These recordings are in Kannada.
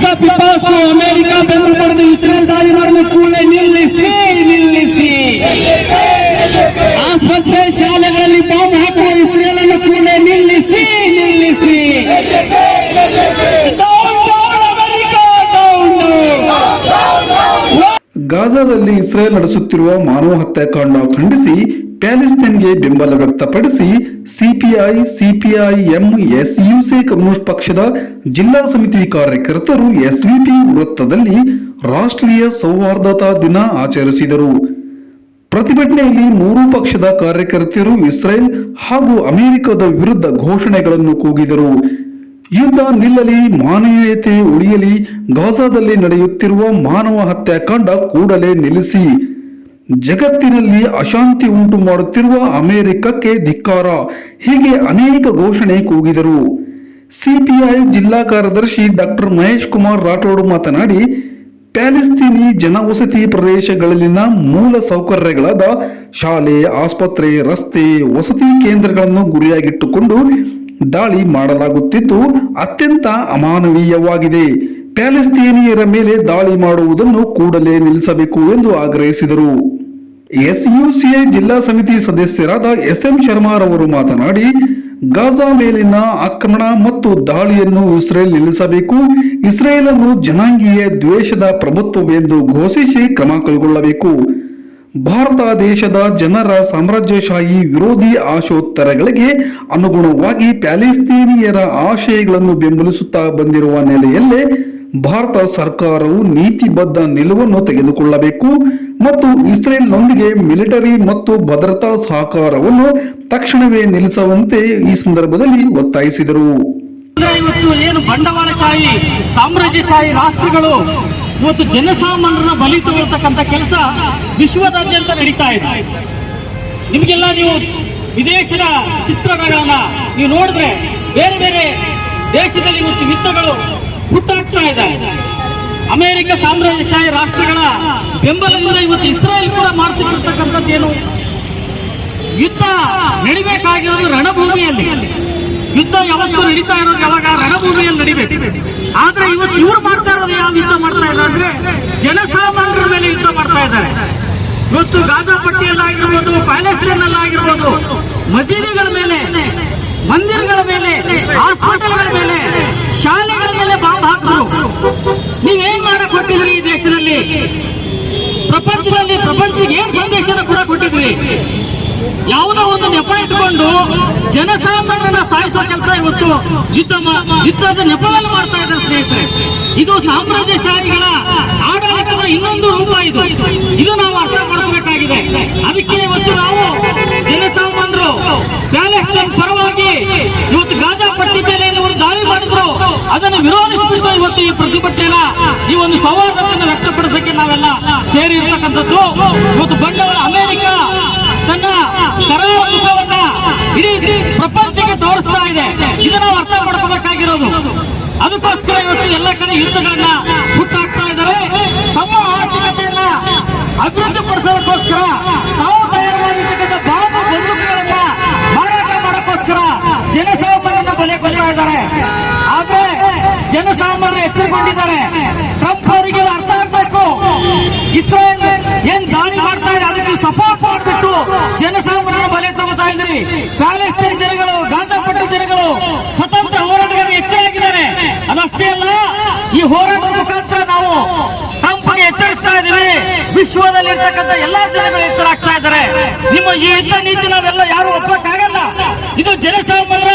ದುಃಖ ಪಿಪಾಸು ಅಮೆರಿಕ ಬೆಂಬಲ ಪಡೆದು ಇಸ್ರೇಲ್ ದಾಳಿ ಮಾಡಲು ಕೂಡಲೇ ನಿಲ್ಲಿಸಿ ನಿಲ್ಲಿಸಿ. ಆಸ್ಪತ್ರೆ ಶಾಲೆಗಳಲ್ಲಿ ಬಾಂಬ್ ಹಾಕುವ ಇಸ್ರೇಲ್ ಅನ್ನು ಕೂಡಲೇ ನಿಲ್ಲಿಸಿ ನಿಲ್ಲಿಸಿ. ಗಾಜಾದಲ್ಲಿ ಇಸ್ರೇಲ್ ನಡೆಸುತ್ತಿರುವ ಮಾನವ ಹತ್ಯಾಕಾಂಡ ಖಂಡಿಸಿ ಪ್ಯಾಲೆಸ್ತೈನ್ಗೆ ಬೆಂಬಲ ವ್ಯಕ್ತಪಡಿಸಿ CPI CPI M SUC communist ಪಕ್ಷದ ಜಿಲ್ಲಾ ಸಮಿತಿ ಕಾರ್ಯಕರ್ತರು ಎಸ್ವಿಪಿ ವೃತ್ತದಲ್ಲಿ ರಾಷ್ಟ್ರೀಯ ಸೌಹಾರ್ದತಾ ದಿನ ಆಚರಿಸಿದರು. ಪ್ರತಿಭಟನೆಯಲ್ಲಿ ಮೂರು ಪಕ್ಷದ ಕಾರ್ಯಕರ್ತರು ಇಸ್ರೇಲ್ ಹಾಗೂ ಅಮೆರಿಕದ ವಿರುದ್ಧ ಘೋಷಣೆಗಳನ್ನು ಕೂಗಿದರು. ಯುದ್ಧ ನಿಲ್ಲಲಿ, ಮಾನವೀಯತೆ ಉಳಿಯಲಿ, ಗಾಜಾದಲ್ಲಿ ನಡೆಯುತ್ತಿರುವ ಮಾನವ ಹತ್ಯಾಕಾಂಡ ಕೂಡಲೇ ನಿಲ್ಲಿಸಿ. ಜಗತ್ತಿನಲ್ಲಿ ಅಶಾಂತಿ ಉಂಟು ಮಾಡುತ್ತಿರುವ ಅಮೆರಿಕಕ್ಕೆ ಧಿಕ್ಕಾರ. ಹೀಗೆ ಅನೇಕ ಘೋಷಣೆ ಕೂಗಿದರು. ಸಿಪಿಐ ಜಿಲ್ಲಾ ಕಾರ್ಯದರ್ಶಿ ಡಾಕ್ಟರ್ ಮಹೇಶ್ ಕುಮಾರ್ ರಾಠೋಡ್ ಮಾತನಾಡಿ, ಪ್ಯಾಲೆಸ್ತೀನಿ ಜನವಸತಿ ಪ್ರದೇಶಗಳಲ್ಲಿನ ಮೂಲ ಸೌಕರ್ಯಗಳಾದ ಶಾಲೆ, ಆಸ್ಪತ್ರೆ, ರಸ್ತೆ, ವಸತಿ ಕೇಂದ್ರಗಳನ್ನು ಗುರಿಯಾಗಿಟ್ಟುಕೊಂಡು ದಾಳಿ ಮಾಡಲಾಗುತ್ತಿದ್ದು, ಅತ್ಯಂತ ಅಮಾನವೀಯವಾಗಿದೆ. ಪ್ಯಾಲೆಸ್ತೀನಿಯರ ಮೇಲೆ ದಾಳಿ ಮಾಡುವುದನ್ನು ಕೂಡಲೇ ನಿಲ್ಲಿಸಬೇಕು ಎಂದು ಆಗ್ರಹಿಸಿದರು. ಎಸ್ಯುಸಿಐ ಜಿಲ್ಲಾ ಸಮಿತಿ ಸದಸ್ಯರಾದ ಎಸ್ ಎಂ ಶರ್ಮಾರವರು ಮಾತನಾಡಿ, ಗಾಜಾ ಮೇಲಿನ ಆಕ್ರಮಣ ಮತ್ತು ದಾಳಿಯನ್ನು ಇಸ್ರೇಲ್ ನಿಲ್ಲಿಸಬೇಕು ಇಸ್ರೇಲ್ ಅನ್ನು ಜನಾಂಗೀಯ ದ್ವೇಷದ ಪ್ರಭುತ್ವವೆಂದು ಘೋಷಿಸಿ ಕ್ರಮ ಕೈಗೊಳ್ಳಬೇಕು. ಭಾರತ ದೇಶದ ಜನರ ಸಾಮ್ರಾಜ್ಯಶಾಹಿ ವಿರೋಧಿ ಆಶೋತ್ತರಗಳಿಗೆ ಅನುಗುಣವಾಗಿ ಪ್ಯಾಲೆಸ್ತೀನಿಯರ ಆಶಯಗಳನ್ನು ಬೆಂಬಲಿಸುತ್ತಾ ಬಂದಿರುವ ನೆಲೆಯಲ್ಲೇ ಭಾರತ ಸರ್ಕಾರವು ನೀತಿಬದ್ಧ ನಿಲುವನ್ನು ತೆಗೆದುಕೊಳ್ಳಬೇಕು ಮತ್ತು ಇಸ್ರೇಲ್ನೊಂದಿಗೆ ಮಿಲಿಟರಿ ಮತ್ತು ಭದ್ರತಾ ಸಹಕಾರವನ್ನು ತಕ್ಷಣವೇ ನಿಲ್ಲಿಸುವಂತೆ ಈ ಸಂದರ್ಭದಲ್ಲಿ ಒತ್ತಾಯಿಸಿದರು. ಇವತ್ತು ಏನು ಬಂಡವಾಳಶಾಹಿ, ಸಾಮ್ರಾಜ್ಯಶಾಹಿ ರಾಷ್ಟ್ರಗಳು ಇವತ್ತು ಜನಸಾಮಾನ್ಯರನ್ನ ಬಲಿ ತಗೊಳ್ತಕ್ಕಂಥ ಕೆಲಸ ವಿಶ್ವದಾದ್ಯಂತ ನಡೀತಾ ಇದೆ. ನಿಮಗೆಲ್ಲ ನೀವು ವಿದೇಶದ ಚಿತ್ರಗಳನ್ನ ನೀವು ನೋಡಿದ್ರೆ ಬೇರೆ ಬೇರೆ ದೇಶದಲ್ಲಿ ಇವತ್ತು ಯುದ್ಧಗಳು ಹುಟ್ಟಾಗ್ತಾ ಇದೆ. ಅಮೆರಿಕ ಸಾಮ್ರಾಜ್ಯಶಾಹಿ ರಾಷ್ಟ್ರಗಳ ಬೆಂಬಲದಿಂದ ಇವತ್ತು ಇಸ್ರೇಲ್ ಕೂಡ ಏನು? ಯುದ್ಧ ನಡಿಬೇಕಾಗಿರೋದು ರಣಭೂಮಿಯಲ್ಲಿ. ಯುದ್ಧ ಯಾವತ್ತೂ ನಡೀತಾ ಇರೋದು ಯಾವಾಗ? ರಣಭೂಮಿಯಲ್ಲಿ ನಡಿಬೇಕು. ಆದ್ರೆ ಇವತ್ತು ಇವ್ರು ಮಾಡ್ತಾ ಇರೋದು ಯಾವ ಯುದ್ಧ ಮಾಡ್ತಾ ಇದ್ದಾರೆ ಅಂದ್ರೆ ಜನಸಾಮಾನ್ಯರ ಮೇಲೆ ಯುದ್ಧ ಮಾಡ್ತಾ ಇದ್ದಾರೆ. ಇವತ್ತು ಗಾಜಾ ಪಟ್ಟಿಯಲ್ಲಾಗಿರ್ಬೋದು ಪ್ಯಾಲೆಸ್ಟೈನ್ ಆಗಿರ್ಬೋದು ಮಸೀದಿಗಳ ಮೇಲೆ, ಮಂದಿರಗಳ ಮೇಲೆ ಹಾಸ್ಪಿಟಲ್ಗಳ ಮೇಲೆ ಶಾಲೆಗಳ ಮೇಲೆ ಬಾಂಬ್ ಹಾಕಿದ್ರು ನೀವೇನ್ ಮಾಡಕ್ ಹೊಟ್ಟಿದ್ರಿ ಈ ದೇಶದಲ್ಲಿ ಪ್ರಪಂಚದಲ್ಲಿ ಪ್ರಪಂಚಕ್ಕೆ ಏನ್ ಸಂದೇಶನ ಕೂಡ ಯಾವುದೋ ಒಂದು ನೆಪ ಇಟ್ಕೊಂಡು ಜನಸಾಮಾನ್ಯರನ್ನ ಸಾಯಿಸುವ ಕೆಲಸ ಇವತ್ತು. ಯುದ್ಧ ಯುದ್ಧದ ನೆಪದಲ್ಲಿ ಮಾಡ್ತಾ ಇದ್ದಾರೆ ಸ್ನೇಹಿತರೆ. ಇದು ಸಾಮ್ರಾಜ್ಯಶಾಹಿಗಳ ಆಡಳಿತದ ಇನ್ನೊಂದು ರೂಪ ಇದು. ಇದು ನಾವು ಅರ್ಥ ಮಾಡಬೇಕಾಗಿದೆ ಅದಕ್ಕೆ ಇವತ್ತು ನಾವು ಜನಸಾಮಾನ್ಯರು ಪ್ಯಾಲೆಸ್ಟೈನ್ ಪರವಾಗಿ ಇವತ್ತು ಗಾಜಾ ಪಟ್ಟಿ ಮೇಲೆ ಒಂದು ದಾಳಿ ಮಾಡಿದ್ರು. ಅದನ್ನು ವಿರೋಧಿಸಿಬಿಟ್ಟು ಇವತ್ತು ಈ ಪ್ರತಿಭಟನೆಯ ಈ ಒಂದು ಸಂವಾದವನ್ನು ವ್ಯಕ್ತಪಡಿಸಕ್ಕೆ ನಾವೆಲ್ಲ ಸೇರಿ ಇರ್ತಕ್ಕಂಥದ್ದು ಇವತ್ತು ಬಂಡವಾಳ ಅಮೆರಿಕ ತನ್ನ ಕರಾಳ ಮುಖವನ್ನ ಇಡೀ ಪ್ರಪಂಚಕ್ಕೆ ತೋರಿಸ್ತಾ ಇದೆ ಇದು ನಾವು ಅರ್ಥ ಮಾಡ್ಕೋಬೇಕಾಗಿರೋದು ಅದಕ್ಕೋಸ್ಕರ ಇವತ್ತು ಎಲ್ಲ ಕಡೆ ಯುದ್ಧಗಳನ್ನ ಹುಟ್ಟಾಕ್ತಾ ಇದ್ದಾರೆ. ತಮ್ಮ ಆರ್ಥಿಕತೆಯನ್ನ ಅಭಿವೃದ್ಧಿ ಪಡಿಸೋದಕ್ಕೋಸ್ಕರ ತಾವು ತಯಾರು ಮಾಡಿರ್ತಕ್ಕಂಥ ಬಾಂಬು ಬಂದೂಕುಗಳನ್ನ ಮಾರಾಟ ಮಾಡೋಕ್ಕೋಸ್ಕರ ಜನಸಾಮಾನ್ಯರನ್ನ ಬಲೆ ಕೊಡ್ತಾ ಇದ್ದಾರೆ. ಆದ್ರೆ ಜನಸಾಮಾನ್ಯರು ಎಚ್ಚರಿಕೊಂಡಿದ್ದಾರೆ ಟ್ರಂಪ್ ಅವರಿಗೆ ಅರ್ಥ ಆಗ್ಬೇಕು. ಇಸ್ರೇಲ್ ಏನ್ ದಾಳಿ ಮಾಡ್ತಾ ಇದೆ, ಅದಕ್ಕೆ ಸಪೋರ್ಟ್ ಮಾಡಿಬಿಟ್ಟು ಜನಸಾಮಾನ್ಯರ ಬಲೆ ತಗೋತಾ ಇದ್ರಿ ಪ್ಯಾಲೆಸ್ತೀನ್ ಜನಗಳು ಈ ಹೋರಾಟದ ಮುಖಾಂತರ ನಾವು ತಂಪಿಗೆ ಎಚ್ಚರಿಸ್ತಾ ಇದ್ದೀವಿ. ವಿಶ್ವದಲ್ಲಿರ್ತಕ್ಕಂಥ ಎಲ್ಲಾ ಜನಗಳು ಎಚ್ಚರಾಗ್ತಾ ಇದ್ದಾರೆ. ನಿಮ್ಮ ಈ ಯುದ್ಧ ನೀತಿ ನಾವೆಲ್ಲ ಯಾರು ಒಪ್ಪಕ್ಕಾಗಲ್ಲ. ಇದು ಜನಸಾಮಾನ್ಯರ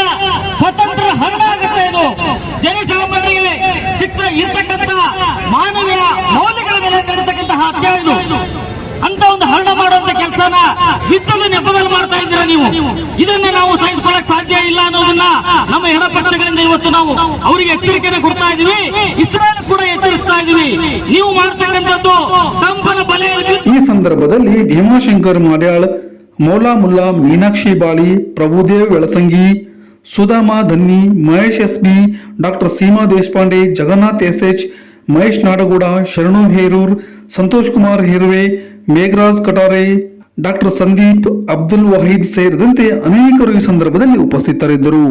ಸ್ವತಂತ್ರ ಹರಣ ಆಗುತ್ತೆ ಇದು. ಜನಸಾಮಾನ್ಯರಿಗೆ ಸಿಕ್ಕ ಇರ್ತಕ್ಕಂಥ ಮಾನವೀಯ ಮೌಲ್ಯಗಳ ಮೇಲೆ ನಡೀತಕ್ಕಂತಹ ಹತ್ಯೆ ಇದು. ಅಂತ ಒಂದು ಹರಣ ಮಾಡುವಂತ ಕೆಲಸನ ಯುದ್ಧದ ನೆಪದಲ್ಲಿ ಮಾಡ್ತಾ ಇದ್ದೀರಾ ನೀವು? ಇದನ್ನ ನಾವು ಸಹಿಸಿಕೊಳ್ಳಕ್ ಸಾಧ್ಯ ಇಲ್ಲ ಅನ್ನೋದನ್ನ ನಮ್ಮ ಎಡಪಕ್ಷಗಳಿಂದ ಇವತ್ತು ನಾವು ಅವರಿಗೆ ಎಚ್ಚರಿಕೆಯನ್ನು ಕೊಡ್ತಾ ಇದೀವಿ ಇಸ್ರೇಲ್ ಕೂಡ ಎಚ್ಚರಿಸ್ತಾ ಇದೀವಿ ನೀವು ಮಾಡ್ತಕ್ಕಂಥದ್ದು ತಂಪನ ಬಲೆ ಈ ಸಂದರ್ಭದಲ್ಲಿ Bhimashankar ಮಾಡ್ಯಾಳ್, Maula Mulla Meenakshi Bali, Prabhudev Belasangi Sudhama Dhanni, Mahesh S B doctor Seema Deshpande, Jagannath S H Mahesh Nadagouda, Sharanu Herur, Santosh Kumar Heruve, Megharaj Katare doctor Sandeep Abdul Waheed ಸೇರಿದಂತೆ ಅನೇಕರು ಈ ಸಂದರ್ಭದಲ್ಲಿ ಉಪಸ್ಥಿತರಿದ್ದರು.